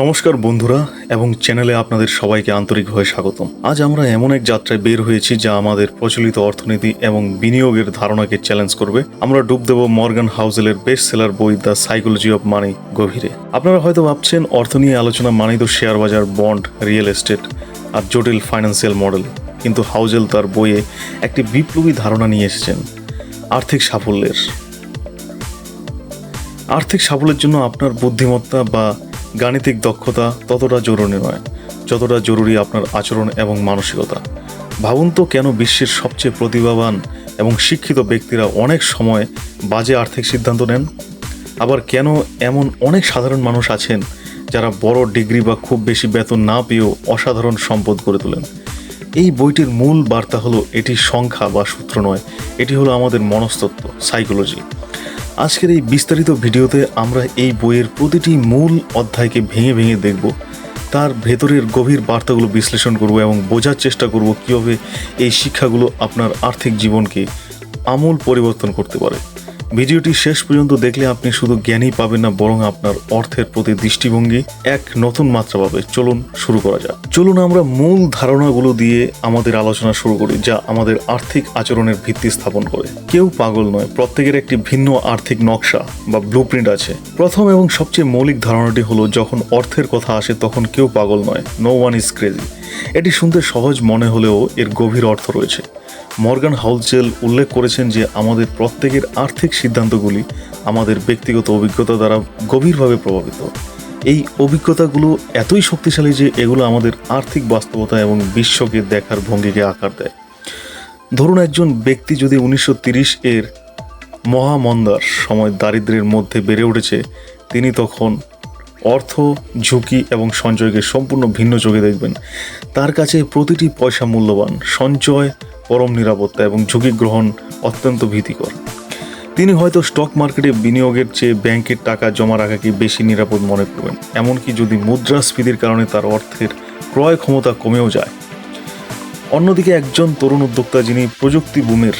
নমস্কার বন্ধুরা, এবং চ্যানেলে আপনাদের সবাইকে আন্তরিকভাবে স্বাগতম। আজ আমরা এমন এক যাত্রায় বের হয়েছি যা আমাদের প্রচলিত অর্থনীতি এবং বিনিয়োগের ধারণাকে চ্যালেঞ্জ করবে। আমরা ডুব দেব মর্গান হাউজেলের বেস্ট সেলার বই দ্য সাইকোলজি অফ মানি গভীরে। আপনারা হয়তো ভাবছেন, অর্থ নিয়ে আলোচনা মানেই তো শেয়ার বাজার, বন্ড, রিয়েল এস্টেট আর জটিল ফাইন্যান্সিয়াল মডেল কিন্তু হাউজেল তার বইয়ে একটি বিপ্লবী ধারণা নিয়ে এসেছেন, আর্থিক সাফল্যের। আর্থিক সাফল্যের জন্য আপনার বুদ্ধিমত্তা বা গাণিতিক দক্ষতা ততটা জরুরি নয়, যতটা জরুরি আপনার আচরণ এবং মানসিকতা। ভাবুন তো কেন বিশ্বের সবচেয়ে প্রতিভাবান এবং শিক্ষিত ব্যক্তিরা অনেক সময় বাজে আর্থিক সিদ্ধান্ত নেন? আবার কেন এমন অনেক সাধারণ মানুষ আছেন যারা বড় ডিগ্রি বা খুব বেশি বেতন না পেয়েও অসাধারণ সম্পদ করে তোলেন? এই বইটির মূল বার্তা হলো, এটি সংখ্যা বা সূত্র নয়, এটি হলো আমাদের মনস্তত্ত্ব সাইকোলজি আজকের এই বিস্তারিত ভিডিওতে আমরা এই বইয়ের প্রতিটি মূল অধ্যায়কে ভেঙে ভেঙে দেখব। তার ভেতরের গভীর বার্তাগুলো বিশ্লেষণ করব এবং বোঝার চেষ্টা করব কীভাবে এই শিক্ষাগুলো আপনার আর্থিক জীবনকে আমূল পরিবর্তন করতে পারে। ভিডিওটি শেষ পর্যন্ত দেখলে আপনি শুধু জ্ঞানই পাবেন না, বরং আপনার অর্থের প্রতি দৃষ্টিভঙ্গি এক নতুন মাত্রা পাবে। চলুন শুরু করা যাক। চলুন আমরা মূল ধারণাগুলো দিয়ে আমাদের আলোচনা শুরু করি, যা আমাদের আর্থিক আচরণের ভিত্তি স্থাপন করে। কেউ পাগল নয়, প্রত্যেকের একটি ভিন্ন আর্থিক নকশা বা ব্লুপ্রিন্ট আছে। প্রথম এবং সবচেয়ে মৌলিক ধারণাটি হলো, যখন অর্থের কথা আসে তখন কেউ পাগল নয়। নো ওয়ান ইজ ক্রেজি এটি শুনতে সহজ মনে হলেও এর গভীর অর্থ রয়েছে। মর্গান হাউলজেল উল্লেখ করেছেন যে আমাদের প্রত্যেকের আর্থিক সিদ্ধান্তগুলি আমাদের ব্যক্তিগত অভিজ্ঞতা দ্বারা গভীরভাবে প্রভাবিত। এই অভিজ্ঞতাগুলো এতই শক্তিশালী যে এগুলো আমাদের আর্থিক বাস্তবতা এবং বিশ্বকে দেখার ভঙ্গিকে আকার দেয়। ধরুন একজন ব্যক্তি যদি উনিশশো এর মহামন্দার সময় দারিদ্র্যের মধ্যে বেড়ে উঠেছে, তিনি তখন অর্থ, ঝুঁকি এবং সঞ্চয়কে সম্পূর্ণ ভিন্ন চোখে দেখবেন। তার কাছে প্রতিটি পয়সা মূল্যবান, সঞ্চয় পরম নিরাপত্তা এবং ঝুঁকি গ্রহণ অত্যন্ত ভীতিকর। তিনি হয়তো স্টক মার্কেটে বিনিয়োগের চেয়ে ব্যাংকের টাকা জমা রাখাকে বেশি নিরাপদ মনে করবেন? এমনকি যদি মুদ্রাস্ফীতির কারণে তার অর্থের ক্রয় ক্ষমতা কমেও যায়। অন্যদিকে একজন তরুণ উদ্যোক্তা যিনি প্রযুক্তি বুমের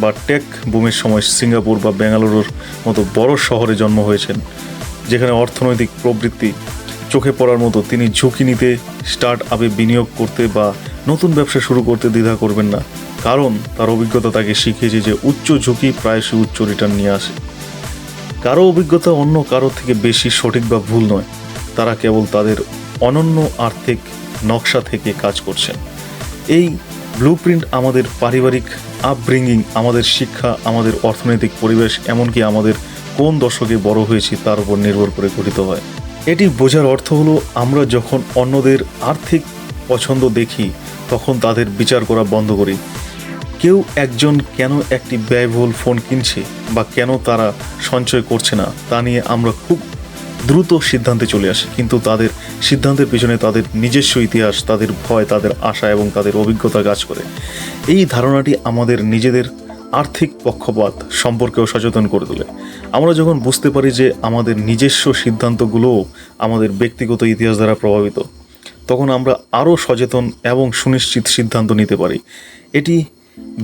বা টেক বুমের সময় সিঙ্গাপুর বা বেঙ্গালুরুর মতো বড় শহরে জন্ম হয়েছেন, যেখানে অর্থনৈতিক প্রবৃত্তি চোখে পড়ার মতো তিনি ঝুঁকি নিতে স্টার্ট আপে বিনিয়োগ করতে বা নতুন ব্যবসা শুরু করতে দ্বিধা করবেন না। কারণ তার অভিজ্ঞতা তাকে শিখিয়েছে যে উচ্চ ঝুঁকি প্রায়শই উচ্চ রিটার্ন নিয়ে আসে। কারও অভিজ্ঞতা অন্য কারও থেকে বেশি সঠিক বা ভুল নয়। তারা কেবল তাদের অনন্য আর্থিক নকশা থেকে কাজ করছেন। এই ব্লুপ্রিন্ট আমাদের পারিবারিক আপব্রিঙ্গিং আমাদের শিক্ষা, আমাদের অর্থনৈতিক পরিবেশ, এমনকি আমাদের কোন দশকে বড় হয়েছি তার উপর নির্ভর করে গঠিত হয়। এটি বোঝার অর্থ হলো আমরা যখন অন্যদের আর্থিক পছন্দ দেখি, তখন তাদের বিচার করা বন্ধ করি। কেউ একজন কেন একটি ব্যয়বহুল ফোন কিনছে বা কেন তারা সঞ্চয় করছে না, তা নিয়ে আমরা খুব দ্রুত সিদ্ধান্তে চলে আসি। কিন্তু তাদের সিদ্ধান্তের পিছনে তাদের নিজস্ব ইতিহাস, তাদের ভয়, তাদের আশা এবং তাদের অভিজ্ঞতা কাজ করে। এই ধারণাটি আমাদের নিজেদের আর্থিক পক্ষপাত সম্পর্কেও সচেতন করে তোলে। আমরা যখন বুঝতে পারি যে আমাদের নিজস্ব সিদ্ধান্তগুলোও আমাদের ব্যক্তিগত ইতিহাস দ্বারা প্রভাবিত, তখন আমরা আরও সচেতন এবং সুনিশ্চিত সিদ্ধান্ত নিতে পারি। এটি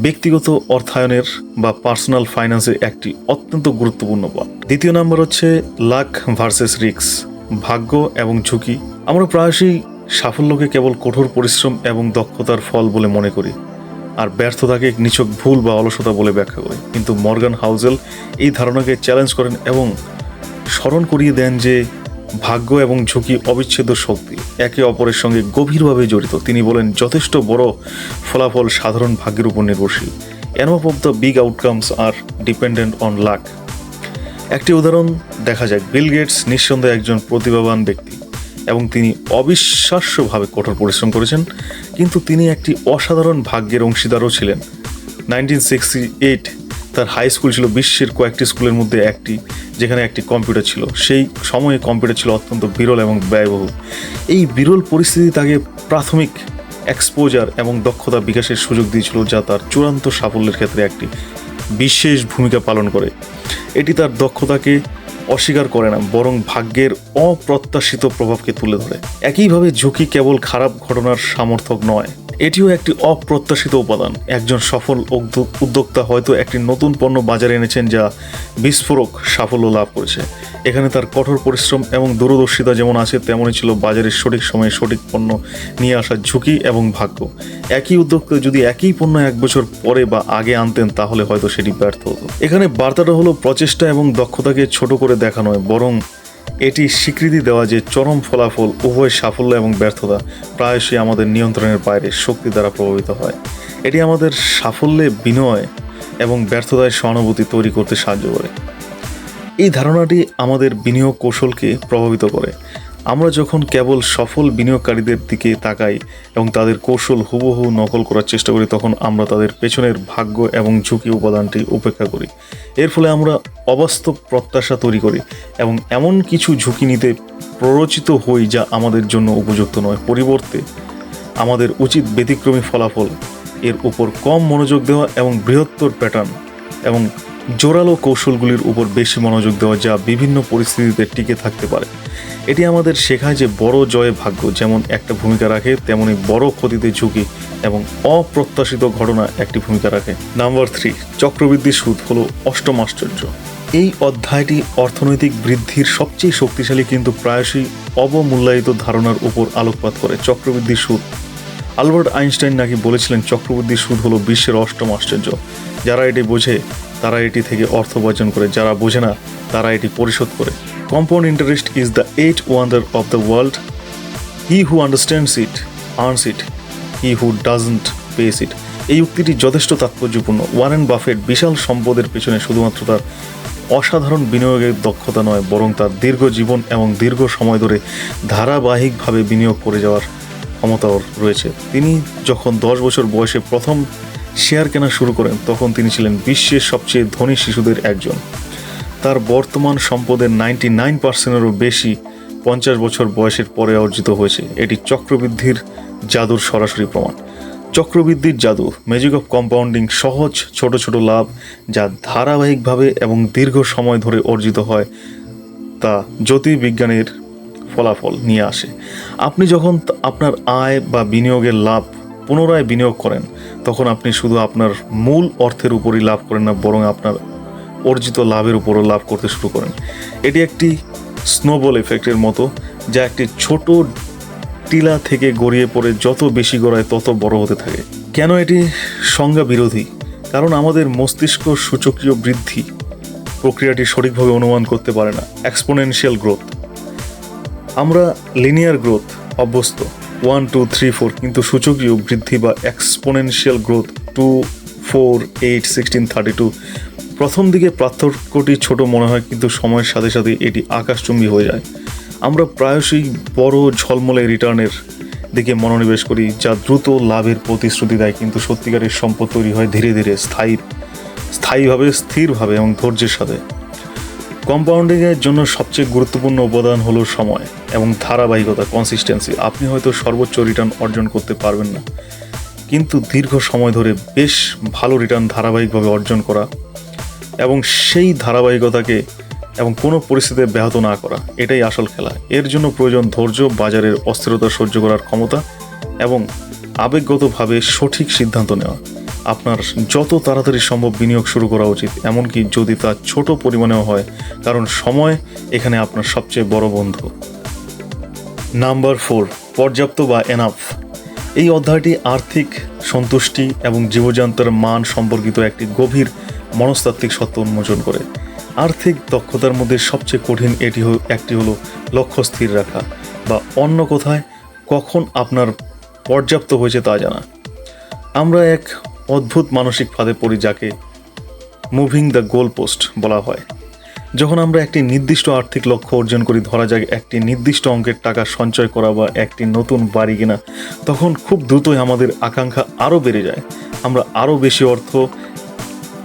ব্যক্তিগত অর্থায়নের বা পার্সোনাল ফাইন্যান্সের একটি অত্যন্ত গুরুত্বপূর্ণ পাঠ দ্বিতীয় নম্বর হচ্ছে লাক ভার্সেস রিক্স, ভাগ্য এবং ঝুঁকি। আমরা প্রায়শই সাফল্যকে কেবল কঠোর পরিশ্রম এবং দক্ষতার ফল বলে মনে করি, আর ব্যর্থতাকে নিছক ভুল বা অলসতা বলে ব্যাখ্যা করি। কিন্তু মর্গান হাউজেল এই ধারণাকে চ্যালেঞ্জ করেন এবং স্মরণ করিয়ে দেন যে ভাগ্য এবং ঝুঁকি অবিচ্ছেদ্য শক্তি। একে অপরের সঙ্গে গভীরভাবে জড়িত। তিনি বলেন, যথেষ্ট বড় ফলাফল সাধারণ ভাগ্যের উপর নির্ভরশীল। Enough of the big outcomes are dependent on luck একটি উদাহরণ দেখা যাক। বিল গেটস নিঃসন্দেহে একজন প্রতিভাবান ব্যক্তি এবং তিনি অবিশ্বাস্যভাবে কঠোর পরিশ্রম করেছেন, কিন্তু তিনি একটি অসাধারণ ভাগ্যের অংশীদারও ছিলেন। নাইনটিন সিক্সটি এইট তার হাই স্কুল ছিল বিশ্বের কয়েকটি স্কুলের মধ্যে একটি, যেখানে একটি কম্পিউটার ছিল। সেই সময়ে কম্পিউটার ছিল অত্যন্ত বিরল এবং ব্যয়বহুল। এই বিরল পরিস্থিতি তাকে প্রাথমিক এক্সপোজার এবং দক্ষতা বিকাশের সুযোগ দিয়েছিল, যা তার চূড়ান্ত সাফল্যের ক্ষেত্রে একটি বিশেষ ভূমিকা পালন করে। এটি তার দক্ষতাকে অস্বীকার করে না, বরং ভাগ্যের অপ্রত্যাশিত প্রভাবকে তুলে ধরে। একইভাবে ঝুঁকি কেবল খারাপ ঘটনার সামর্থক নয় এটিও একটি অপ্রত্যাশিত উপাদান। একজন সফল উদ্যোক্তা হয়তো একটি নতুন পণ্য বাজারে এনেছেন যা বিস্ফোরক সাফল্য লাভ করেছে। এখানে তার কঠোর পরিশ্রম এবং দূরদর্শিতা যেমন আছে, তেমনই ছিল বাজারের সঠিক সময়ে সঠিক পণ্য নিয়ে আসার ঝুঁকি এবং ভাগ্য। একই উদ্যোক্তা যদি একই পণ্য এক বছর পরে বা আগে আনতেন, তাহলে হয়তো সেটি ব্যর্থ হতো। এখানে বার্তাটা হলো প্রচেষ্টা এবং দক্ষতাকে ছোট করে দেখা নয় বরং এটি স্বীকৃতি দেওয়া যে চরম ফলাফল, উভয় সাফল্য এবং ব্যর্থতা প্রায়শই আমাদের নিয়ন্ত্রণের বাইরে শক্তি দ্বারা প্রভাবিত হয়। এটি আমাদের সাফল্যে বিনয় এবং ব্যর্থতায় সহানুভূতি তৈরি করতে সাহায্য করে। এই ধারণাটি আমাদের বিনিয়োগ কৌশলকে প্রভাবিত করে। আমরা যখন কেবল সফল বিনিয়োগকারীদের দিকে তাকাই এবং তাদের কৌশল হুবহু নকল করার চেষ্টা করি, তখন আমরা তাদের পেছনের ভাগ্য এবং ঝুঁকি উপাদানটি উপেক্ষা করি। এর ফলে আমরা অবাস্তব প্রত্যাশা তৈরি করি এবং এমন কিছু ঝুঁকি নিতে প্ররোচিত হই যা আমাদের জন্য উপযুক্ত নয়। পরিবর্তে আমাদের উচিত ব্যতিক্রমী ফলাফল, এর উপর কম মনোযোগ দেওয়া এবং বৃহত্তর প্যাটার্ন এবং জোরালো কৌশলগুলির উপর বেশি মনোযোগ দেওয়া যা বিভিন্ন পরিস্থিতিতে টিকে থাকতে পারে। এটি আমাদের শেখায় যে বড় জয়ে ভাগ্য যেমন একটা ভূমিকা রাখে, তেমনি বড় ক্ষতিতে ঝুঁকি এবং অপ্রত্যাশিত ঘটনা একটি ভূমিকা রাখে। নাম্বার থ্রি, চক্রবৃদ্ধি সুদ হল অষ্টম আশ্চর্য। এই অধ্যায়টি অর্থনৈতিক বৃদ্ধির সবচেয়ে শক্তিশালী কিন্তু প্রায়শই অবমূল্যায়িত ধারণার উপর আলোকপাত করে চক্রবৃদ্ধি সুদ। আলবার্ট আইনস্টাইন নাকি বলেছিলেন, চক্রবৃদ্ধি সুদ হলো বিশ্বের অষ্টম আশ্চর্য। যারা এটি বোঝে তারা এটি থেকে অর্থ উপার্জন করে, যারা বোঝে না, তারা এটি পরিশোধ করে। Compound interest is the eighth wonder of the world he who understands it earns it he who doesn't pays it এই উক্তিটি যথেষ্ট তাৎপর্যপূর্ণ। ওয়ারেন বাফেট বিশাল সম্পদের পেছনে শুধুমাত্র তার অসাধারণ বিনিয়োগের দক্ষতা নয়, বরং তার দীর্ঘ জীবন এবং দীর্ঘ সময় ধরে ধারাবাহিকভাবে বিনিয়োগ করে যাওয়ার ক্ষমতাও রয়েছে। তিনি যখন দশ বছর বয়সে প্রথম শেয়ার কেনা শুরু করেন, তখন তিনি ছিলেন বিশ্বের সবচেয়ে ধনী শিশুদের একজন। তার বর্তমান সম্পদের নাইনটি নাইন পার্সেন্টেরও বেশি পঞ্চাশ বছর বয়সের পরে অর্জিত হয়েছে। এটি চক্রবৃদ্ধির জাদুর সরাসরি প্রমাণ। চক্রবৃদ্ধির জাদু ম্যাজিক অফ কম্পাউন্ডিং সহজ, ছোট ছোট লাভ যা ধারাবাহিকভাবে এবং দীর্ঘ সময় ধরে অর্জিত হয় তা জ্যোতির্বিজ্ঞানের ফলাফল নিয়ে আসে। আপনি যখন আপনার আয় বা বিনিয়োগের লাভ পুনরায় বিনিয়োগ করেন, তখন আপনি শুধু আপনার মূল অর্থের উপরই লাভ করেন না, বরং আপনার অর্জিত লাভের উপরও লাভ করতে শুরু করেন। এটি একটি স্নোবল এফেক্টের মতো, যা একটি ছোট টিলা থেকে গড়িয়ে পড়ে যত বেশি গড়ায় তত বড় হতে থাকে। কেন এটি সংজ্ঞা বিরোধী? কারণ আমাদের মস্তিষ্ক সূচকীয় বৃদ্ধি প্রক্রিয়াটি সঠিকভাবে অনুমান করতে পারে না। এক্সপোনেনশিয়াল গ্রোথ আমরা লিনিয়ার গ্রোথ অভ্যস্ত। ওয়ান টু থ্রি ফোর কিন্তু সূচকীয় বৃদ্ধি বা exponential growth two four eight sixteen thirty two প্রথম দিকে পার্থক্যটি ছোট মনে হয়, কিন্তু সময়ের সাথে সাথে এটি আকাশচুম্বী হয়ে যায়। আমরা প্রায়শই বড় ঝলমলে রিটার্নের দিকে মনোনিবেশ করি, যা দ্রুত লাভের প্রতিশ্রুতি দেয়, কিন্তু সত্যিকারের সম্পদ তৈরি হয় ধীরে ধীরে, স্থায়ী, স্থায়ীভাবে, স্থিরভাবে এবং ধৈর্যের সাথে। কম্পাউন্ডিংয়ের জন্য সবচেয়ে গুরুত্বপূর্ণ উপাদান হলো সময় এবং ধারাবাহিকতা কনসিস্টেন্সি আপনি হয়তো সর্বোচ্চ রিটার্ন অর্জন করতে পারবেন না। কিন্তু দীর্ঘ সময় ধরে বেশ ভালো রিটার্ন ধারাবাহিকভাবে অর্জন করা এবং সেই ধারাবাহিকতাকে এবং কোনো পরিস্থিতিতে ব্যাহত না করা, এটাই আসল খেলা। এর জন্য প্রয়োজন ধৈর্য, বাজারের অস্থিরতা সহ্য করার ক্ষমতা এবং আবেগগতভাবে সঠিক সিদ্ধান্ত নেওয়া। আপনার যত তাড়াতাড়ি সম্ভব বিনিয়োগ শুরু করা উচিত। এমনকি যদি তা ছোট পরিমাণেও হয়, কারণ সময় এখানে আপনার সবচেয়ে বড় বন্ধু। নাম্বার ফোর, পর্যাপ্ত বা এনাফ এই অধ্যায়টি আর্থিক সন্তুষ্টি এবং জীবজন্তুর মান সম্পর্কিত একটি গভীর মনস্তাত্ত্বিক সত্য উন্মোচন করে। আর্থিক দক্ষতার মধ্যে সবচেয়ে কঠিন এটি একটি হলো লক্ষ্য স্থির রাখা বা অন্য কথায়, কখন আপনার পর্যাপ্ত হয়েছে তা জানা। আমরা এক অদ্ভুত মানসিক ফাঁদে পড়ি যাকে মুভিং দ্য গোল পোস্ট বলা হয়। যখন আমরা একটি নির্দিষ্ট আর্থিক লক্ষ্য অর্জন করি, ধরা যাক একটি নির্দিষ্ট অঙ্কের টাকা সঞ্চয় করা বা একটি নতুন বাড়ি কেনা, তখন খুব দ্রুতই আমাদের আকাঙ্ক্ষা আরও বেড়ে যায়। আমরা আরও বেশি অর্থ,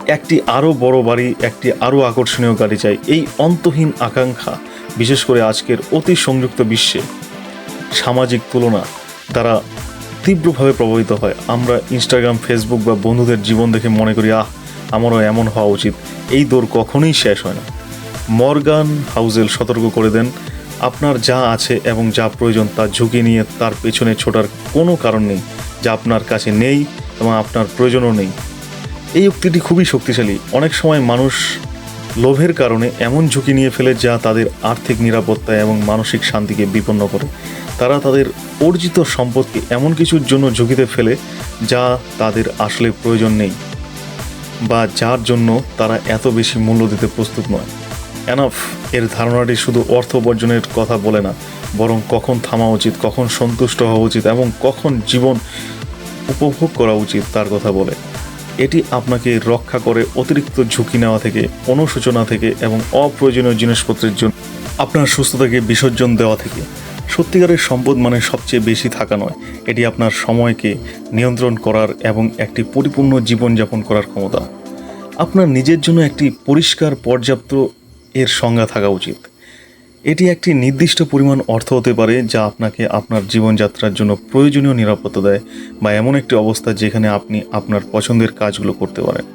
একটি আরও বড় বাড়ি, একটি আরও আকর্ষণীয় গাড়ি চাই। এই অন্তহীন আকাঙ্ক্ষা, বিশেষ করে আজকের অতি সংযুক্ত বিশ্বে সামাজিক তুলনা দ্বারা তীব্রভাবে প্রভাবিত হয়। আমরা ইনস্টাগ্রাম ফেসবুক বা বন্ধুদের জীবন দেখে মনে করি, আহ, আমারও এমন হওয়া উচিত। এই দৌড় কখনোই শেষ হয় না। মর্গান হাউজেল সতর্ক করে দেন, আপনার যা আছে এবং যা প্রয়োজন তা ঝুঁকি নিয়ে তার পেছনে ছোটার কোনো কারণ নেই। যা আপনার কাছে নেই এবং আপনার প্রয়োজনও নেই। এই উক্তিটি খুবই শক্তিশালী। অনেক সময় মানুষ লোভের কারণে এমন ঝুঁকি নিয়ে ফেলে যা তাদের আর্থিক নিরাপত্তা এবং মানসিক শান্তিকে বিপন্ন করে। তারা তাদের অর্জিত সম্পদকে এমন কিছুর জন্য ঝুঁকিতে ফেলে যা তাদের আসলে প্রয়োজন নেই বা যার জন্য তারা এত বেশি মূল্য দিতে প্রস্তুত নয়। এনাফ, এর ধারণাটি শুধু অর্থ উপার্জনের কথা বলে না, বরং কখন থামা উচিত, কখন সন্তুষ্ট হওয়া উচিত এবং কখন জীবন উপভোগ করা উচিত তার কথা বলে। এটি আপনাকে রক্ষা করে অতিরিক্ত ঝুঁকি নেওয়া থেকে অনুসূচনা থেকে এবং অপ্রয়োজনীয় জিনিসপত্রের জন্য আপনার সুস্থতাকে বিসর্জন দেওয়া থেকে। সত্যিকারের সম্পদ মানে সবচেয়ে বেশি থাকা নয়। এটি আপনার সময়কে নিয়ন্ত্রণ করার এবং একটি পরিপূর্ণ জীবনযাপন করার ক্ষমতা। আপনার নিজের জন্য একটি পরিষ্কার পর্যাপ্ত এর সংজ্ঞা থাকা উচিত। এটি একটি নির্দিষ্ট পরিমাণ অর্থ হতে পারে যা আপনাকে আপনার জীবনযাত্রার জন্য প্রয়োজনীয় নিরাপত্তা দেয় বা এমন একটি অবস্থা যেখানে আপনি আপনার পছন্দের কাজগুলো করতে পারেন।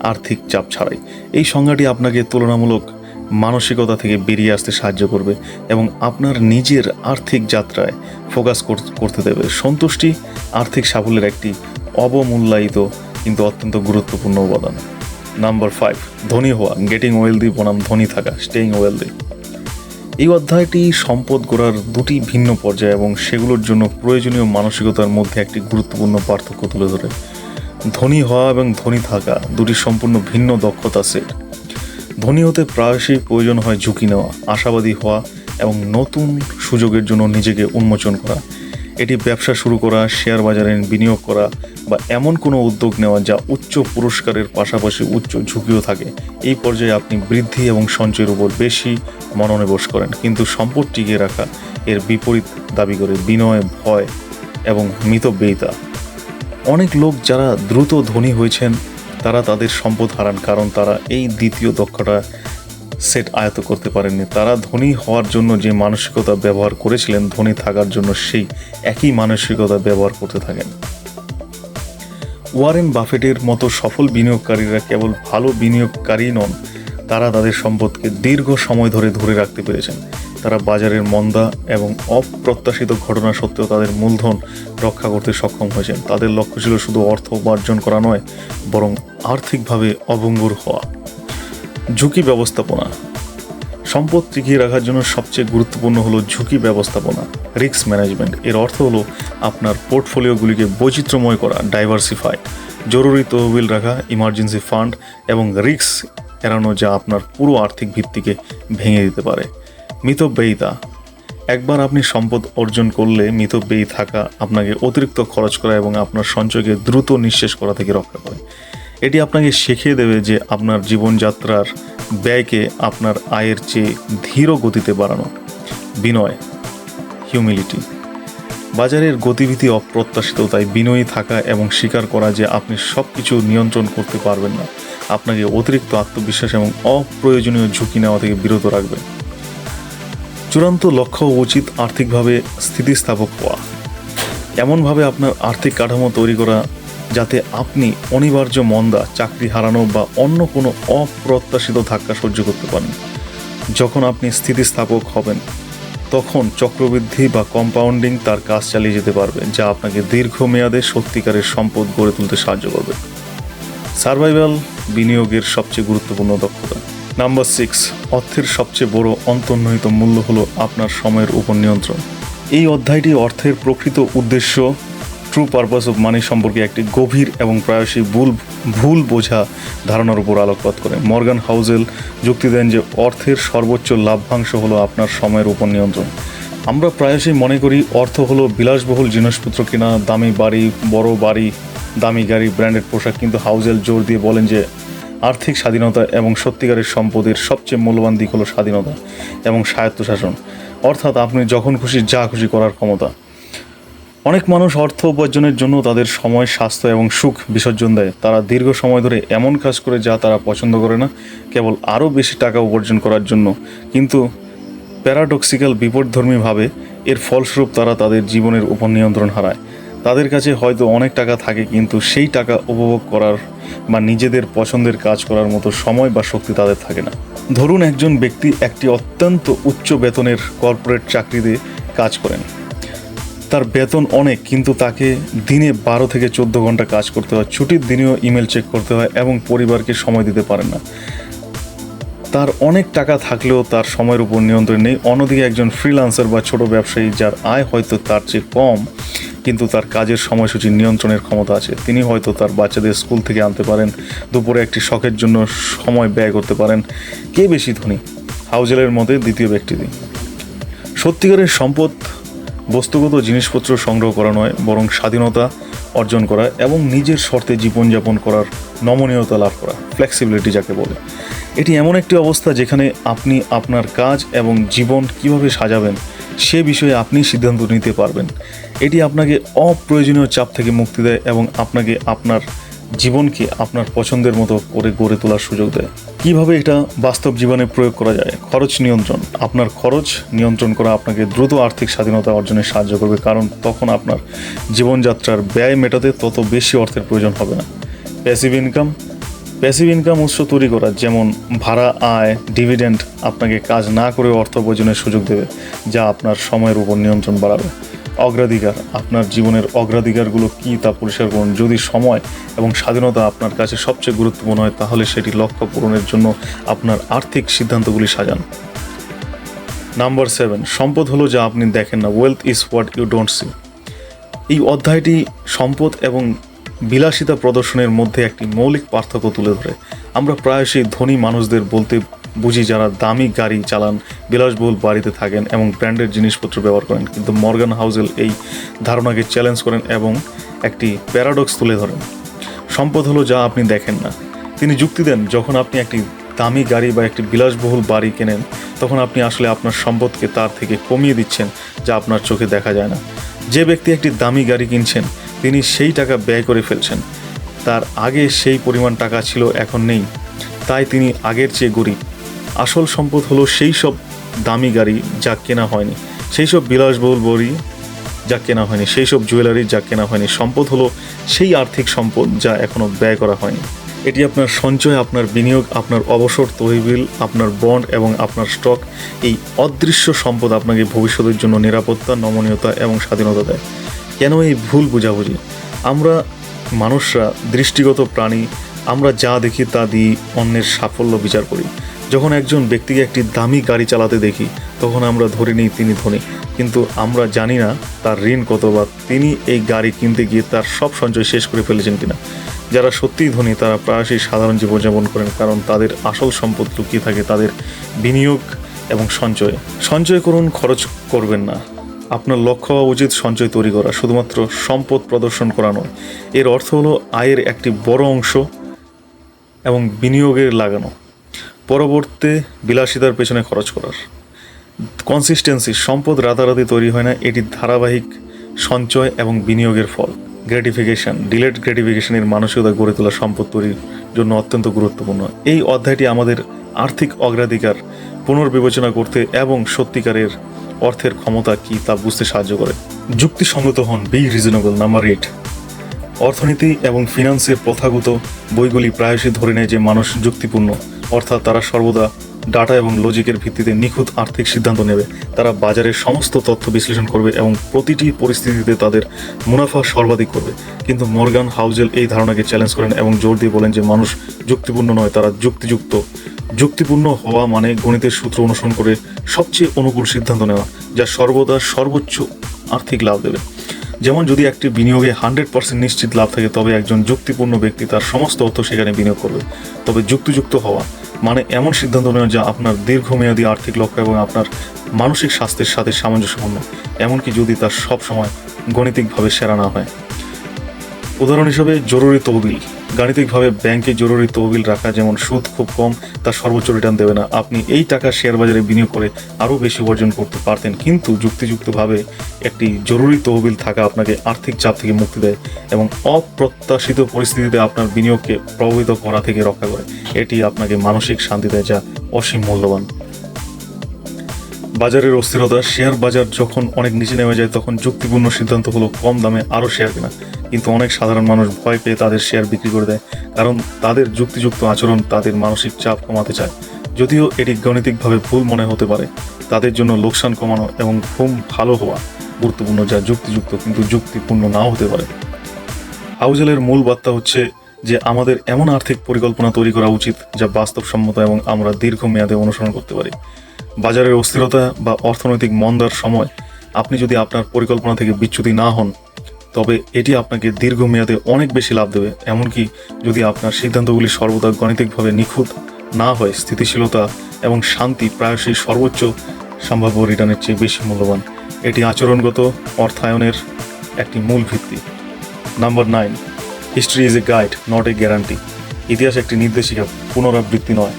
আর্থিক চাপ ছাড়াই। এই সংজ্ঞাটি আপনাকে তুলনামূলক মানসিকতা থেকে বেরিয়ে আসতে সাহায্য করবে এবং আপনার নিজের আর্থিক যাত্রায় ফোকাস করতে দেবে। সন্তুষ্টি আর্থিক সাফল্যের একটি অবমূল্যায়িত কিন্তু অত্যন্ত গুরুত্বপূর্ণ উপাদান। নাম্বার ফাইভ ধনী হওয়া। গেটিং ওয়েলদি বনাম ধনী থাকা স্টেইং ওয়েলদি এই অধ্যায়টি সম্পদ গড়ার দুটি ভিন্ন পর্যায় এবং সেগুলোর জন্য প্রয়োজনীয় মানসিকতার মধ্যে একটি গুরুত্বপূর্ণ পার্থক্য তুলে ধরে। ধনী হওয়া এবং ধনী থাকা দুটি সম্পূর্ণ ভিন্ন দক্ষতা সেট ধনী হতে প্রায়শই প্রয়োজন হয় ঝুঁকি নেওয়া, আশাবাদী হওয়া এবং নতুন সুযোগের জন্য নিজেকে উন্মোচন করা। এটি ব্যবসা শুরু করা, শেয়ার বাজারে বিনিয়োগ করা বা এমন কোনো উদ্যোগ নেওয়া যা উচ্চ পুরস্কারের পাশাপাশি উচ্চ ঝুঁকিও থাকে। এই পর্যায়ে আপনি বৃদ্ধি এবং সঞ্চয়ের উপর বেশি মনোনিবেশ করেন, কিন্তু সম্পদ টিকিয়ে রাখা এর বিপরীত দাবি করে বিনয়, ভয় এবং মিতব্যয়িতা। অনেক লোক যারা দ্রুত ধনী হয়েছেন তারা তাদের সম্পদ হারান, কারণ তারা এই দ্বিতীয় দক্ষটা সেট আয়ত্ত করতে পারেননি। তারা ধনী হওয়ার জন্য যে মানসিকতা ব্যবহার করেছিলেন, ধনী থাকার জন্য সেই একই মানসিকতা ব্যবহার করতে থাকেন। ওয়ারেন বাফেটের মতো সফল বিনিয়োগকারীরা কেবল ভালো বিনিয়োগকারী নন তারা তাদের সম্পদকে দীর্ঘ সময় ধরে ধরে রাখতে পেরেছেন। তারা বাজারের মন্দা এবং অপ্রত্যাশিত ঘটনা সত্ত্বেও তাদের মূলধন রক্ষা করতে সক্ষম হয়েছেন। তাদের লক্ষ্য ছিল শুধু অর্থ উপার্জন করা নয়, বরং আর্থিকভাবে অভঙ্গুর হওয়া। ঝুঁকি ব্যবস্থাপনা। সম্পদ টিকিয়ে রাখার জন্য সবচেয়ে গুরুত্বপূর্ণ হলো ঝুঁকি ব্যবস্থাপনা রিস্ক ম্যানেজমেন্ট এর অর্থ হলো আপনার পোর্টফোলিওগুলিকে বৈচিত্র্যময় করা ডাইভার্সিফাই জরুরি তহবিল রাখা ইমার্জেন্সি ফান্ড এবং রিস্ক এড়ানো যা আপনার পুরো আর্থিক ভিত্তিকে ভেঙে দিতে পারে। মিতব্যয়িতা। একবার আপনি সম্পদ অর্জন করলে মিতব্যয়ী থাকা আপনাকে অতিরিক্ত খরচ করা এবং আপনার সঞ্চয়কে দ্রুত নিঃশেষ করা থেকে রক্ষা করে। এটি আপনাকে শিখিয়ে দেবে যে আপনার জীবনযাত্রার ব্যয়কে আপনার আয়ের চেয়ে ধীর গতিতে বাড়ানো। বিনয়। হিউমিলিটি বাজারের গতিবিধি অপ্রত্যাশিত, তাই বিনয়ী থাকা এবং স্বীকার করা যে আপনি সব কিছু নিয়ন্ত্রণ করতে পারবেন না, আপনাকে অতিরিক্ত আত্মবিশ্বাস এবং অপ্রয়োজনীয় ঝুঁকি নেওয়া থেকে বিরত রাখবে। চূড়ান্ত লক্ষ্য উচিত আর্থিকভাবে স্থিতিস্থাপক হওয়া। এমনভাবে আপনার আর্থিক কাঠামো তৈরি করা যাতে আপনি অনিবার্য মন্দা, চাকরি হারানো বা অন্য কোনো অপ্রত্যাশিত ধাক্কা সহ্য করতে পারেন। যখন আপনি স্থিতিস্থাপক হবেন তখন চক্রবৃদ্ধি বা কম্পাউন্ডিং তার কাজ চালিয়ে যেতে পারবে, যা আপনাকে দীর্ঘমেয়াদে সত্যিকারের সম্পদ গড়ে তুলতে সাহায্য করবে। সার্ভাইভাল বিনিয়োগের সবচেয়ে গুরুত্বপূর্ণ দক্ষতা। নাম্বার সিক্স, অর্থের সবচেয়ে বড় অন্তর্নিহিত মূল্য হলো আপনার সময়ের উপর নিয়ন্ত্রণ। এই অধ্যায়টি অর্থের প্রকৃত উদ্দেশ্য ট্রু পারপাস অফ মানি সম্পর্কে একটি গভীর এবং প্রায়শই ভুল ভুল বোঝা ধারণার উপর আলোকপাত করে। মর্গান হাউজেল যুক্তি দেন যে অর্থের সর্বোচ্চ লাভ্যাংশ হলো আপনার সময়ের উপর নিয়ন্ত্রণ। আমরা প্রায়শই মনে করি অর্থ হলো বিলাসবহুল জিনিসপত্র কেনা, দামি বাড়ি, বড় বাড়ি, দামি গাড়ি, ব্র্যান্ডেড পোশাক, কিন্তু হাউজেল জোর দিয়ে বলেন যে আর্থিক স্বাধীনতা এবং সত্যিকারের সম্পদের সবচেয়ে মূল্যবান দিক হলো স্বাধীনতা এবং স্বায়ত্তশাসন। অর্থাৎ আপনি যখন খুশি, যা খুশি করার ক্ষমতা। অনেক মানুষ অর্থ উপার্জনের জন্য তাদের সময়, স্বাস্থ্য এবং সুখ বিসর্জন দেয়। তারা দীর্ঘ সময় ধরে এমন কাজ করে যা তারা পছন্দ করে না, কেবল আরও বেশি টাকা উপার্জন করার জন্য। কিন্তু প্যারাডক্সিক্যাল বিপদধর্মীভাবে এর ফলস্বরূপ তারা তাদের জীবনের উপর নিয়ন্ত্রণ হারায়। তাদের কাছে হয়তো অনেক টাকা থাকে, কিন্তু সেই টাকা উপভোগ করার বা নিজেদের পছন্দের কাজ করার মতো সময় বা শক্তি তাদের থাকে না। ধরুন একজন ব্যক্তি একটি অত্যন্ত উচ্চ বেতনের কর্পোরেট চাকরিতে কাজ করেন। তার বেতন অনেক, কিন্তু তাকে দিনে বারো থেকে চোদ্দ ঘণ্টা কাজ করতে হয়। ছুটির দিনেও ইমেল চেক করতে হয় এবং পরিবারকে সময় দিতে পারেন না। তার অনেক টাকা থাকলেও তার সময়ের উপর নিয়ন্ত্রণ নেই। অন্যদিকে একজন ফ্রিল্যান্সার বা ছোট ব্যবসায়ী যার আয় হয়তো তার চেয়ে কম, কিন্তু তার কাজের সময়সূচি নিয়ন্ত্রণের ক্ষমতা আছে। তিনি হয়তো তার বাচ্চাদের স্কুল থেকে আনতে পারেন, দুপুরে একটি শখের জন্য সময় ব্যয় করতে পারেন। কে বেশি ধনী? হাউজেলের মধ্যে দ্বিতীয় ব্যক্তিটি। সত্যিকারের সম্পদ বস্তুগত জিনিসপত্র সংগ্রহ করা নয়, বরং স্বাধীনতা অর্জন করা এবং নিজের শর্তে জীবনযাপন করার নমনীয়তা লাভ করা ফ্লেক্সিবিলিটি যাকে বলে। এটি এমন একটি অবস্থা যেখানে আপনি আপনার কাজ এবং জীবন কীভাবে সাজাবেন সে বিষয়ে আপনি সিদ্ধান্ত নিতে পারবেন। এটি আপনাকে অপ্রয়োজনীয় চাপ থেকে মুক্তি দেয় এবং আপনাকে আপনার জীবনকে আপনার পছন্দের মতো করে গড়ে তোলার সুযোগ দেয়। কীভাবে এটা বাস্তব জীবনে প্রয়োগ করা যায়? খরচ নিয়ন্ত্রণ। আপনার খরচ নিয়ন্ত্রণ করা আপনাকে দ্রুত আর্থিক স্বাধীনতা অর্জনে সাহায্য করবে, কারণ তখন আপনার জীবনযাত্রার ব্যয় মেটাতে তত বেশি অর্থের প্রয়োজন হবে না। প্যাসিভ ইনকাম প্যাসিভ ইনকাম উৎস তৈরি করা, যেমন ভাড়া, আয় ডিভিডেন্ড আপনাকে কাজ না করে অর্থ উপার্জনের সুযোগ দেবে, যা আপনার সময়ের উপর নিয়ন্ত্রণ বাড়াবে। অগ্রাধিকার, আপনার জীবনের অগ্রাধিকারগুলো কী তা পরিষ্কার করুন। যদি সময় এবং স্বাধীনতা আপনার কাছে সবচেয়ে গুরুত্বপূর্ণ হয়, তাহলে সেটি লক্ষ্য পূরণের জন্য আপনার আর্থিক সিদ্ধান্তগুলি সাজান। নাম্বার সেভেন, সম্পদ হলো যা আপনি দেখেন না। Wealth is what you don't see এই অধ্যায়টি সম্পদ এবং বিলাসিতা প্রদর্শনের মধ্যে একটি মৌলিক পার্থক্য তুলে ধরে। আমরা প্রায়শই ধনী মানুষদের বলতে বুঝি যারা দামি গাড়ি চালান বিলাসবহুল বাড়িতে থাকেন এবং ব্র্যান্ডের জিনিসপত্র ব্যবহার করেন। কিন্তু মর্গান হাউজেল এই ধারণাকে চ্যালেঞ্জ করেন এবং একটি প্যারাডক্স তুলে ধরেন। সম্পদ হলো যা আপনি দেখেন না। তিনি যুক্তি দেন, যখন আপনি একটি দামি গাড়ি বা একটি বিলাসবহুল বাড়ি কেনেন, তখন আপনি আসলে আপনার সম্পদকে তার থেকে কমিয়ে দিচ্ছেন, যা আপনার চোখে দেখা যায় না। যে ব্যক্তি একটি দামি গাড়ি কিনছেন, তিনি সেই টাকা ব্যয় করে ফেলছেন। তার আগে সেই পরিমাণ টাকা ছিল, এখন নেই। তাই তিনি আগের চেয়ে গরিব। আসল সম্পদ হলো সেই সব দামি গাড়ি যা কেনা হয়নি। সেই সব বিলাসবহুল বড়ি যা কেনা হয়নি। সেই সব জুয়েলারি যা কেনা হয়নি। সম্পদ হলো সেই আর্থিক সম্পদ যা এখনও ব্যয় করা হয়নি। এটি আপনার সঞ্চয়, আপনার বিনিয়োগ, আপনার অবসর তহবিল, আপনার বন্ড এবং আপনার স্টক এই অদৃশ্য সম্পদ আপনাকে ভবিষ্যতের জন্য নিরাপত্তা, নমনীয়তা এবং স্বাধীনতা দেয়। কেন এই ভুল বোঝাবুঝি? আমরা মানুষরা, দৃষ্টিগত প্রাণী, আমরা যা দেখি তা দিয়ে অন্যের সাফল্য বিচার করি। যখন একজন ব্যক্তিকে একটি দামি গাড়ি চালাতে দেখি, তখন আমরা ধরে নিই তিনি ধনী। কিন্তু আমরা জানি না তার ঋণ কত বা তিনি এই গাড়ি কিনতে গিয়ে তার সব সঞ্চয় শেষ করে ফেলেছেন কিনা। যারা সত্যিই ধনী, তারা প্রায়শই সাধারণ জীবনযাপন করেন, কারণ তাদের আসল সম্পদ লুকিয়ে থাকে? তাদের বিনিয়োগ এবং সঞ্চয়। সঞ্চয় করুন, খরচ করবেন না। আপনার লক্ষ্য হওয়া উচিত সঞ্চয় তৈরি করা, শুধুমাত্র সম্পদ প্রদর্শন করা নয়। এর অর্থ হলো আয়ের একটি বড় অংশ এবং বিনিয়োগের লাগানো। পরবর্তী বিলাসিতার পেছনে খরচ করার। কনসিস্টেন্সি সম্পদ রাতারাতি তৈরি হয় না, এটি ধারাবাহিক সঞ্চয় এবং বিনিয়োগের ফল। গ্র্যাটিফিকেশন ডিলেট গ্র্যাটিফিকেশনের মানসিকতা গড়ে তোলা সম্পদ তৈরির জন্য অত্যন্ত গুরুত্বপূর্ণ। এই অধ্যায়টি আমাদের আর্থিক অগ্রাধিকার পুনর্বিবেচনা করতে এবং সত্যিকারের অর্থের ক্ষমতা কী তা বুঝতে সাহায্য করে। যুক্তিসঙ্গত হন বি রিজনেবল, নাম্বার এইট। অর্থনীতি এবং ফিনান্সের প্রথাগত বইগুলি প্রায়শই ধরে নেয় যে মানুষ যুক্তিপূর্ণ। অর্থাৎ তারা সর্বদা ডাটা এবং লজিকের ভিত্তিতে নিখুঁত আর্থিক সিদ্ধান্ত নেবে। তারা বাজারের সমস্ত তথ্য বিশ্লেষণ করবে এবং প্রতিটি পরিস্থিতিতে তাদের মুনাফা সর্বাধিক করবে। কিন্তু মর্গান হাউজেল এই ধারণাকে চ্যালেঞ্জ করেন এবং জোর দিয়ে বলেন যে মানুষ যুক্তিপূর্ণ নয়, তারা যুক্তিযুক্ত। যুক্তিপূর্ণ হওয়া মানে গণিতের সূত্র অনুসরণ করে সবচেয়ে অনুকূল সিদ্ধান্ত নেওয়া, যা সর্বদা সর্বোচ্চ আর্থিক লাভ দেবে। যেমন যদি একটি বিনিয়োগে হান্ড্রেড পার্সেন্ট নিশ্চিত লাভ থাকে, তবে একজন যুক্তিপূর্ণ ব্যক্তি তার সমস্ত অর্থ সেখানে বিনিয়োগ করবে। তবে যুক্তিযুক্ত হওয়া মানে এমন সিদ্ধান্ত নেওয়া যা আপনার দীর্ঘমেয়াদী আর্থিক লক্ষ্য এবং আপনার মানসিক স্বাস্থ্যের সাথে সামঞ্জস্যপূর্ণ, এমনকি যদি তার সব সময় গণিতিকভাবে সেরা না হয়। উদাহরণ হিসেবে জরুরি তহবিল। গাণিতিকভাবে ব্যাংকে জরুরি তহবিল রাখা যেমন সুদ খুব কম, তা সর্বোচ্চ রিটার্ন দেবে না। আপনি এই টাকা শেয়ার বাজারে বিনিয়োগ করে আরও বেশি উপার্জন করতে পারতেন। কিন্তু যুক্তিযুক্তভাবে একটি জরুরি তহবিল থাকা আপনাকে আর্থিক চাপ থেকে মুক্তি দেয় এবং অপ্রত্যাশিত পরিস্থিতিতে আপনার বিনিয়োগকে প্রভাবিত করা থেকে রক্ষা করে। এটি আপনাকে মানসিক শান্তি দেয়, যা অসীম মূল্যবান। বাজারের অস্থিরতা, শেয়ার বাজার যখন অনেক নিচে নেমে যায়, তখন যুক্তিপূর্ণ সিদ্ধান্ত হলো কম দামে আরও শেয়ার কেনা। কিন্তু অনেক সাধারণ মানুষ ভয় পেয়ে তাদের শেয়ার বিক্রি করে দেয়, কারণ তাদের যুক্তিযুক্ত আচরণ তাদের মানসিক চাপ কমাতে চায়। যদিও এটি গাণিতিকভাবে ভুল মনে হতে পারে, তাদের জন্য লোকসান কমানো এবং ঘুম ভালো হওয়া গুরুত্বপূর্ণ, যা যুক্তিযুক্ত কিন্তু যুক্তিপূর্ণ নাও হতে পারে। হাউজেলের মূল বার্তা হচ্ছে যে, আমাদের এমন আর্থিক পরিকল্পনা তৈরি করা উচিত যা বাস্তবসম্মত এবং আমরা দীর্ঘমেয়াদে অনুসরণ করতে পারি। বাজারের অস্থিরতা বা অর্থনৈতিক মন্দার সময় আপনি যদি আপনার পরিকল্পনা থেকে বিচ্যুতি না হন, তবে এটি আপনাকে দীর্ঘমেয়াদে অনেক বেশি লাভ দেবে। এমনকি যদি আপনার সিদ্ধান্তগুলি সর্বদা গণিতিকভাবে নিখুঁত না হয়, স্থিতিশীলতা এবং শান্তি প্রায়শই সর্বোচ্চ সম্ভাব্য রিটার্নের চেয়ে বেশি মূল্যবান। এটি আচরণগত অর্থায়নের একটি মূল ভিত্তি। Number nine, history is a guide, not a guarantee. ইতিহাস একটি নির্দেশিকা, পুনরাবৃত্তি নয়।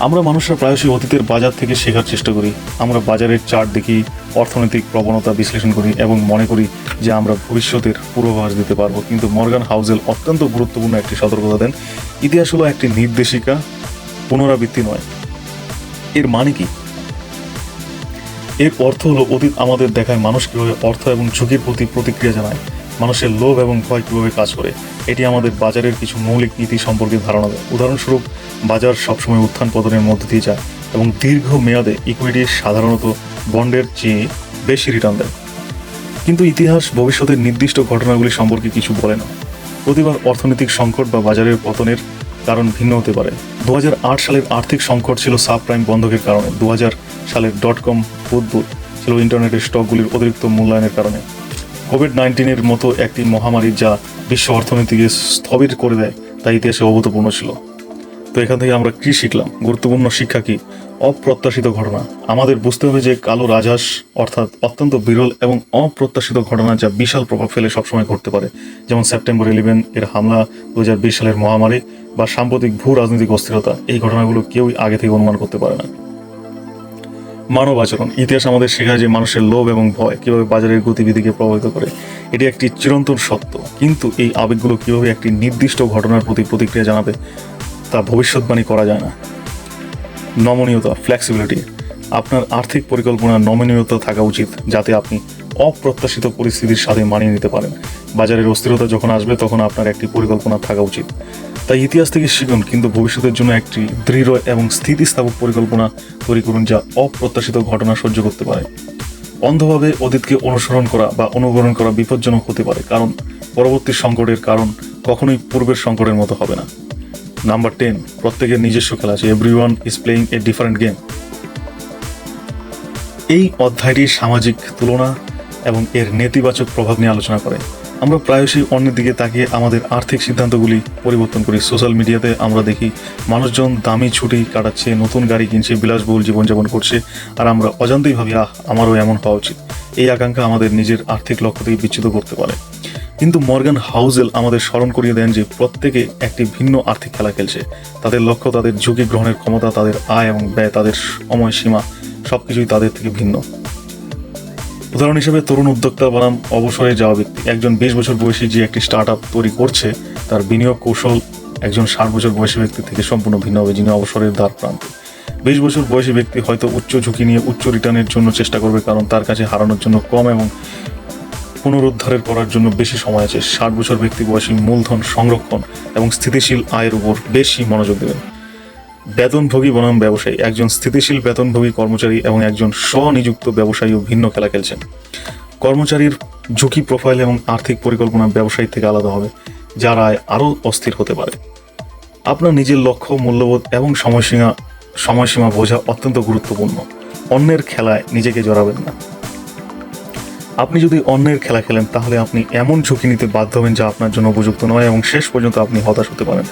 আমরা মানুষরা প্রায়শই অতীতের বাজার থেকে শেখার চেষ্টা করি। আমরা বাজারের চার্ট দেখি অর্থনৈতিক প্রবণতা বিশ্লেষণ করি এবং মনে করি যে আমরা ভবিষ্যতের পূর্বাভাস দিতে পারব। কিন্তু মর্গান হাউজেল অত্যন্ত গুরুত্বপূর্ণ একটি সতর্কতা দেন। ইতিহাস হলো একটি নির্দেশিকা, পুনরাবৃত্তি নয়। এর মানে কি? এর অর্থ হলো অতীত আমাদের দেখায় মানুষ কীভাবে অর্থ এবং ঝুঁকির প্রতি প্রতিক্রিয়া জানায়। মানুষের লোভ এবং ভয় কীভাবে কাজ করে, এটি আমাদের বাজারের কিছু মৌলিক নীতি সম্পর্কে ধারণা দেয়। উদাহরণস্বরূপ, বাজার সবসময় উত্থান পতনের মধ্য দিয়ে যায় এবং দীর্ঘ মেয়াদে ইকুইটি সাধারণত বন্ডের চেয়ে বেশি রিটার্ন দেয়। কিন্তু ইতিহাস ভবিষ্যতের নির্দিষ্ট ঘটনাগুলি সম্পর্কে কিছু বলে না। প্রতিবার অর্থনৈতিক সংকট বা বাজারের পতনের কারণ ভিন্ন হতে পারে। দু হাজার আট সালের আর্থিক সংকট ছিল সাব প্রাইম বন্ধকের কারণে। দু হাজার সালের ডট কম বুদবুদ ছিল ইন্টারনেটের স্টকগুলির অতিরিক্ত মূল্যায়নের কারণে। কোভিড নাইন্টিনের মতো একটি মহামারী যা বিশ্ব অর্থনীতিকে স্থবির করে দেয়, তা ইতিহাসে অভূতপূর্ণ ছিল। তো এখান থেকে আমরা কি শিখলাম? গুরুত্বপূর্ণ শিক্ষা কি? অপ্রত্যাশিত ঘটনা। আমাদের বুঝতে হবে যে কালো রাজহাঁস অর্থাৎ অত্যন্ত বিরল এবং অপ্রত্যাশিত ঘটনা যা বিশাল প্রভাব ফেলে সবসময় ঘটতে পারে। যেমন সেপ্টেম্বর ইলেভেন এর হামলা দু হাজার বিশ সালের মহামারী বা সাম্প্রতিক ভূ রাজনৈতিক অস্থিরতা। এই ঘটনাগুলো কেউই আগে থেকে অনুমান করতে পারে না। মানব আচরণ ইতিহাস আমাদের শেখায় যে মানুষের লোভ এবং ভয় কীভাবে বাজারের গতিবিধিকে প্রভাবিত করে, এটি একটি চিরন্তন সত্য। কিন্তু এই আবেগগুলো কীভাবে একটি নির্দিষ্ট ঘটনার প্রতি প্রতিক্রিয়া জানাবে, তা ভবিষ্যৎবাণী করা যায় না। নমনীয়তা ফ্লেক্সিবিলিটি আপনার আর্থিক পরিকল্পনা নমনীয়তা থাকা উচিত, যাতে আপনি অপ্রত্যাশিত পরিস্থিতির সাথে মানিয়ে নিতে পারেন। বাজারের অস্থিরতা যখন আসবে, তখন আপনার একটি পরিকল্পনা থাকা উচিত। তাই ইতিহাস থেকে শিখুন, কিন্তু ভবিষ্যতের জন্য একটি দৃঢ় এবং স্থিতিস্থাপক পরিকল্পনা তৈরি করুন যা অপ্রত্যাশিত ঘটনা সহ্য করতে পারে। অন্ধভাবে অতীতকে অনুসরণ করা বা অনুকরণ করা বিপজ্জনক হতে পারে, কারণ পরবর্তী সংকটের কারণ কখনোই পূর্বের সংকটের মতো হবে না। নাম্বার টেন, প্রত্যেকের নিজস্ব খেলা আছে। Everyone is playing a different game এই অধ্যায়টি সামাজিক তুলনা এবং এর নেতিবাচক প্রভাব নিয়ে আলোচনা করে। আমরা প্রায়শই অন্যের দিকে তাকিয়ে আমাদের আর্থিক সিদ্ধান্তগুলি পরিবর্তন করি। সোশ্যাল মিডিয়াতে আমরা দেখি, মানুষজন দামি ছুটি কাটাচ্ছে, নতুন গাড়ি কিনছে, বিলাসবহুল জীবনযাপন করছে, আর আমরা অজান্তেই ভাবি, আহ, আমারও এমন হওয়া উচিত। এই আকাঙ্ক্ষা আমাদের নিজের আর্থিক লক্ষ্য থেকে বিচ্যুত করতে পারে। কিন্তু মর্গান হাউজেল আমাদের স্মরণ করিয়ে দেন যে, প্রত্যেকে একটি ভিন্ন আর্থিক খেলা খেলছে। তাদের লক্ষ্য, তাদের ঝুঁকি গ্রহণের ক্ষমতা, তাদের আয় এবং ব্যয়, তাদের সময়সীমা সবকিছুই তাদের থেকে ভিন্ন। উদাহরণ হিসেবে তরুণ উদ্যোক্তা বনাম অবসরে যাওয়া ব্যক্তি। একজন বিশ বছর বয়সী যে একটি স্টার্ট আপ তৈরি করছে, তার বিনিয়োগ কৌশল একজন ষাট বছর বয়সী ব্যক্তি থেকে সম্পূর্ণ ভিন্ন হবে, যিনি অবসরের দ্বার প্রান্ত। বিশ বছর বয়সী ব্যক্তি হয়তো উচ্চ ঝুঁকি নিয়ে উচ্চ রিটার্নের জন্য চেষ্টা করবে, কারণ তার কাছে হারানোর জন্য কম এবং পুনরুদ্ধারের করার জন্য বেশি সময় আছে। ষাট বছর ব্যক্তি বয়সী মূলধন সংরক্ষণ এবং স্থিতিশীল আয়ের উপর বেশি মনোযোগ দেবেন। বেতনভোগী বনাম ব্যবসায়ী। একজন স্থিতিশীল বেতনভোগী কর্মচারী এবং একজন স্বনিযুক্ত ব্যবসায়ীও ভিন্ন খেলা খেলছেন। কর্মচারীর ঝুঁকি প্রোফাইল এবং আর্থিক পরিকল্পনা ব্যবসায়ী থেকে আলাদা হবে যার আয় আরও অস্থির হতে পারে। আপনার নিজের লক্ষ্য, মূল্যবোধ এবং সময়সীমা সময়সীমা বোঝা অত্যন্ত গুরুত্বপূর্ণ। অন্যের খেলায় নিজেকে জড়াবেন না। আপনি যদি অন্যের খেলা খেলেন, তাহলে আপনি এমন ঝুঁকি নিতে বাধ্য হবেন যা আপনার জন্য উপযুক্ত নয় এবং শেষ পর্যন্ত আপনি হতাশ হতে পারেন,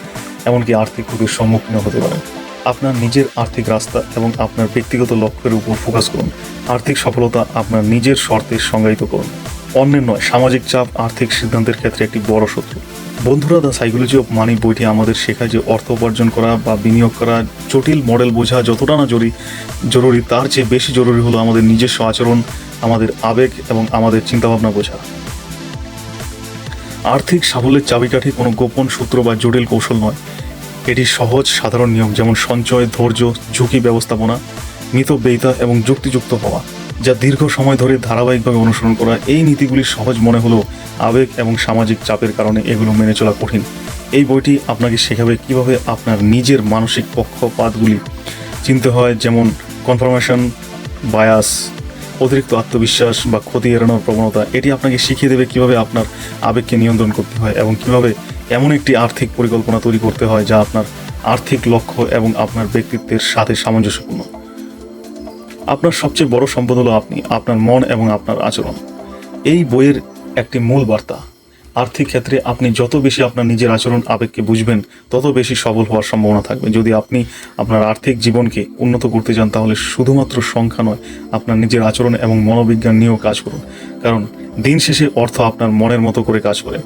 এমনকি আর্থিক ক্ষতির সম্মুখীন হতে পারেন। আপনার নিজের আর্থিক রাস্তা এবং আপনার ব্যক্তিগত লক্ষ্যের উপর ফোকাস করুন। আর্থিক সফলতা আপনার নিজের শর্তে সংজ্ঞায়িত করুন। অন্যের নয়, সামাজিক চাপ, আর্থিক সিদ্ধান্তের ক্ষেত্রে একটি বড় শত্রু। বন্ধুরা দ্য সাইকোলজি অফ মানি বইটি আমাদের শেখায় যে অর্থ উপার্জন করা বা বিনিয়োগ করা জটিল মডেল বোঝা যতটা না জরুরি জরুরি, তার চেয়ে বেশি জরুরি হলো আমাদের নিজস্ব আচরণ, আমাদের আবেগ এবং আমাদের চিন্তাভাবনা বোঝা। আর্থিক সাফল্যের চাবিকাঠি কোনো গোপন সূত্র বা জটিল কৌশল নয়। এটি সহজ, সাধারণ নিয়ম, যেমন সঞ্চয়, ধৈর্য, ঝুঁকি ব্যবস্থাপনা মৃত মিতব্যয়িতা এবং যুক্তিযুক্ত হওয়া, যা দীর্ঘ সময় ধরে ধারাবাহিকভাবে অনুসরণ করা। এই নীতিগুলি সহজ মনে হলেও আবেগ এবং সামাজিক চাপের কারণে এগুলো মেনে চলা কঠিন। এই বইটি আপনাকে শেখাবে কীভাবে আপনার নিজের মানসিক পক্ষপাতগুলি চিনতে হয়, যেমন কনফার্মেশন বায়াস অতিরিক্ত আত্মবিশ্বাস বা ক্ষতি এড়ানোর প্রবণতা। এটি আপনাকে শিখিয়ে দেবে কীভাবে আপনার আবেগকে নিয়ন্ত্রণ করতে হয় এবং কীভাবে এমন একটি আর্থিক পরিকল্পনা তৈরি করতে হয় যা আপনার আর্থিক লক্ষ্য এবং আপনার ব্যক্তিত্বের সাথে সামঞ্জস্যপূর্ণ। আপনার সবচেয়ে বড় সম্পদ হলো আপনি, আপনার মন এবং আপনার আচরণ। এই বইয়ের একটি মূল বার্তা, আর্থিক ক্ষেত্রে আপনি যত বেশি আপনার নিজের আচরণ আবেগকে বুঝবেন, তত বেশি সবল হওয়ার সম্ভাবনা থাকবে। যদি আপনি আপনার আর্থিক জীবনকে উন্নত করতে চান, তাহলে শুধুমাত্র সংখ্যা নয়, আপনার নিজের আচরণ এবং মনোবিজ্ঞান নিয়েও কাজ করুন। কারণ দিন শেষে অর্থ আপনার মনের মতো করে কাজ করে।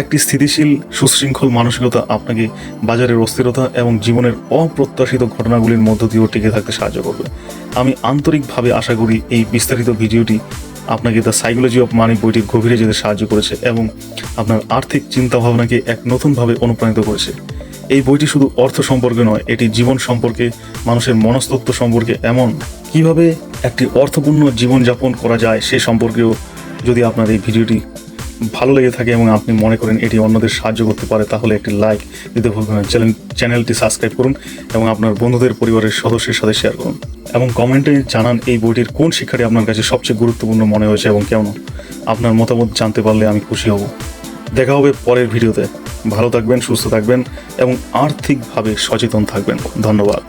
একটি স্থিতিশীল, সুশৃঙ্খল মানসিকতা আপনাকে বাজারের অস্থিরতা এবং জীবনের অপ্রত্যাশিত ঘটনাগুলির মধ্য দিয়েও টিকে থাকতে সাহায্য করবে। আমি আন্তরিকভাবে আশা করি এই বিস্তারিত ভিডিওটি আপনাকে দ্য সাইকোলজি অফ মানি বইটির গভীরে যেতে সাহায্য করেছে এবং আপনার আর্থিক চিন্তাভাবনাকে এক নতুনভাবে অনুপ্রাণিত করেছে। এই বইটি শুধু অর্থ সম্পর্কে নয়, এটি জীবন সম্পর্কে, মানুষের মনস্তত্ত্ব সম্পর্কে এমন কীভাবে একটি অর্থপূর্ণ জীবনযাপন করা যায় সে সম্পর্কেও যদি আপনার এই ভিডিওটি ভালো লেগে থাকে এবং আপনি মনে করেন এটি অন্যদের সাহায্য করতে পারে, তাহলে একটি লাইক দিতে ভুলবেন না। চ্যানেল চ্যানেলটি সাবস্ক্রাইব করুন এবং আপনার বন্ধুদের, পরিবারের সদস্যের সাথে শেয়ার করুন। এবং কমেন্টে জানান এই বইটির কোন শিক্ষাটি আপনার কাছে সবচেয়ে গুরুত্বপূর্ণ মনে হয়েছে এবং কেন আপনার মতামত জানতে পারলে আমি খুশি হব। দেখা হবে পরের ভিডিওতে। ভালো থাকবেন, সুস্থ থাকবেন এবং আর্থিকভাবে সচেতন থাকবেন। ধন্যবাদ।